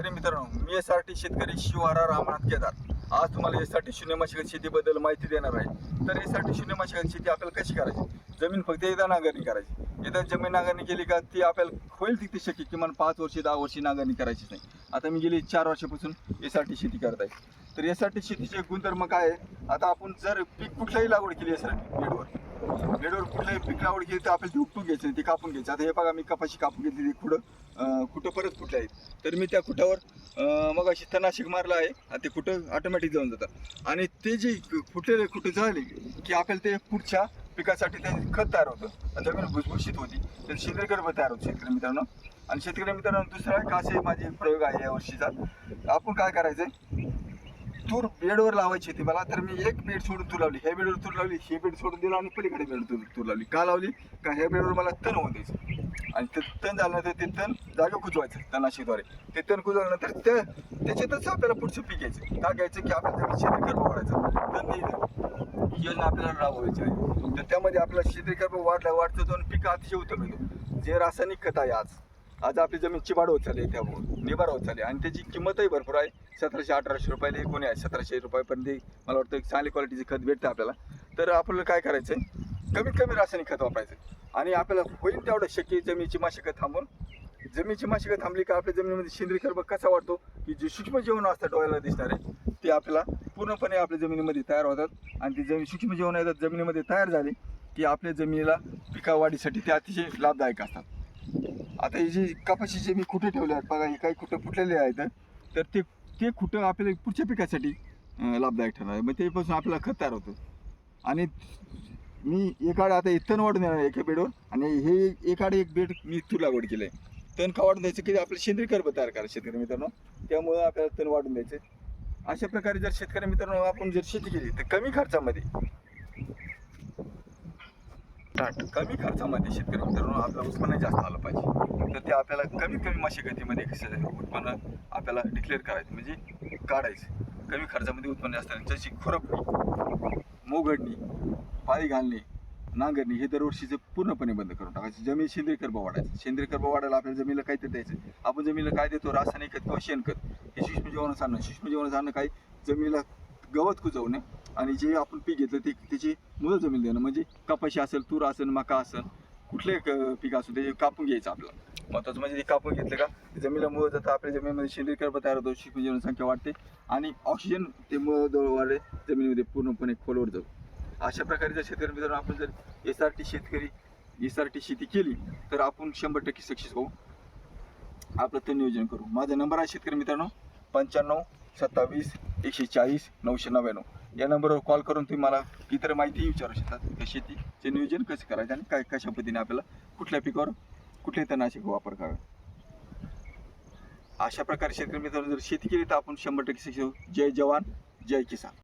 शेतकरी मित्रांनो मी S R T शेतकरी शिवारा रामनाथ केदार. आज तुम्हाला एस आर टी शून्य मशागत शेतीबद्दल माहिती देणार आहे. तर एस आर टी शून्य मशागत शेती आपल्याला कशी करायची? जमीन फक्त एकदा नांगरणी करायची. एकदा जमीन नांगरणी केली का ती आपल्याला होईल तिथे शक्य किमान पाच वर्षे दहा वर्षी नांगरणी करायचीच नाही. आता मी गेली चार वर्षापासून एस आर टी शेती करत आहे. तर एस आर टी शेतीचे गुणधर्म काय आहे? आता आपण जर पीक कुठल्याही लागवड केली एस आर टी बेडवर वेळेवर कुठल्याही पीक आवड केली तर आपल्याला ते उपटून घ्यायचं नाही, ते कापून घ्यायची. आता हे बघा मी कपाशी कापून घेतली ती कुठं कुठं परत कुठले आहेत. तर मी त्या कुठावर मग अशी तणाशिक मारला आहे आणि ते कुठं ऑटोमॅटिक जाऊन जातं आणि ते जे फुटलेले कुठं झाले की आपल्याला ते पुढच्या पिकासाठी ते खत तयार होतं. जमीन भुसभुशीत होती. तर सेंद्रिय गर्भ तयार होतं शेतकरी मित्रांनो. आणि शेतकरी मित्रांनो दुसरा एक असे माझे प्रयोग आहे या वर्षीचा. आपण काय करायचं तूर बेडवर लावायची होती मला तर मी एक बेड सोडून तूर लावली. ह्या बेडवर तूर लावली हे बेड सोडून दिला आणि पलीकडे बेड तूर तूर लावली. का लावली? का ह्या बेडवर मला तण होऊन द्यायचं. आणि ते तण झाल्यानंतर ते तण जागा कुजवायचं तणाशीद्वारे. ते तण कुजवल्यानंतर त्या त्याच्यातच आपल्याला पुढचं पीक घ्यायचं. का घ्यायचं? की आपल्याला जमीन शेती वाढायचं तण नाही योजना आपल्याला राबवायची आहे. तर त्यामध्ये आपला शेती कर्ब वाढला वाढतं दोन पिकं अतिशय उत्तम येतो जे रासायनिक खत आहे आज आज आपली जमीन चिबाड होत चालली आहे त्यामुळे. निबार होत चालली आहे. आणि त्याची किंमतही भरपूर आहे. सतराशे अठराशे रुपयाला कोणी आहे सतराशे रुपयापर्यंत मला वाटतं एक चांगली क्वालिटीचे खत भेटतं आपल्याला. तर आपल्याला काय करायचं आहे कमीत कमी रासायनिक खत वापरायचं आणि आपल्याला होईल तेवढं शक्य जमिनीची माशिकत थांबून. जमिनीची माशिकत थांबली का आपल्या जमिनीमध्ये सेंद्रिय कर्ब कसा वाढतो? की जे सूक्ष्म जीवन असतात डोळ्याला दिसणारे ते आपल्याला पूर्णपणे आपल्या जमिनीमध्ये तयार होतात. आणि ते जमीन सूक्ष्मजीवन येतात जमिनीमध्ये तयार झाले की आपल्या जमिनीला पिका वाढीसाठी ते अतिशय लाभदायक असतात. आता हे जे कपाशीचे मी कुठे ठेवले आहेत बघा हे काही कुठं फुटलेले आहेत तर ते ते कुठं आपल्याला पुढच्या पिकासाठी लाभदायक ठरणार आहे. मग तेपासून आपल्याला खत तयार होतं. आणि मी एकाडे आता हे तण वाढून येणार एका बेडवर. आणि हे एकाडे एक बेड मी तूर लागवड केलं आहे तण का वाढून द्यायचं की आपलं सेंद्रिय कर्ब तयार करायचं शेतकरी मित्रांनो. त्यामुळं आपल्याला तण वाढून द्यायचं. अशा प्रकारे जर शेतकरी मित्रांनो आपण जर शेती केली तर कमी खर्चामध्ये कमी खर्चामध्ये शेतकरी मित्रांनो आपलं उत्पन्न जास्त आलं पाहिजे. तर ते आपल्याला कमीत कमी मशागतीमध्ये कसं उत्पन्न आपल्याला डिक्लेअर करायचं म्हणजे काढायचं. कमी खर्चामध्ये उत्पन्न जास्त आलं. जशी खुरपणी मोगडणी पाळी घालणे नांगरणी हे दरवर्षीचं पूर्णपणे बंद करून टाकायचं. जमीन सेंद्रिय कर्ब वाढायचं. सेंद्रिय कर्ब वाढायला आपल्याला जमिनीला काय तर द्यायचं? आपण जमिनीला काय देतो? रासायनिक खत किंवा शेणखत. हे सूक्ष्म जीवनाचं आणणं सूक्ष्म जीवनाचं आणणं काय? जमिनीला गवत कुजवणे आणि जे आपण पीक घेतलं ते त्याची मुलं जमीन देणं. म्हणजे कपाशी असेल तूर असेल मका असेल कुठले पीक असू ते कापून घ्यायचं आपल्याला. महत्वाचं म्हणजे ते कापून घेतलं का? जमिनीला मुळ जातं आपल्या जमिनीमध्ये सेंद्रिय कर्ब तयार होतो सूक्ष्म जीवन वाढते आणि ऑक्सिजन ते मुळ जवळ जमिनीमध्ये पूर्णपणे खोलवर जातो. अशा प्रकारे जर शेतकरी मित्रांनो आपण जर एस आर टी शेतकरी एस आर टी शेती केली तर आपण शंभर टक्के सक्सेस होऊ. आपलं ते नियोजन करू. माझा नंबर आहे शेतकरी मित्रांनो पंच्याण्णव सत्तावीस एकशे चाळीस नऊशे नव्याण्णव. या नंबरवर कॉल करून तुम्ही मला इतर माहिती विचारू शकता. शेतीचे नियोजन कसं करायचं आणि काय कशा पद्धतीने आपल्याला कुठल्या पिकावर कुठले तणनाशक वापर करावे? अशा प्रकारे शेतकरी मित्रांनो जर शेती केली तर आपण शंभर टक्के जय जवान जय किसान.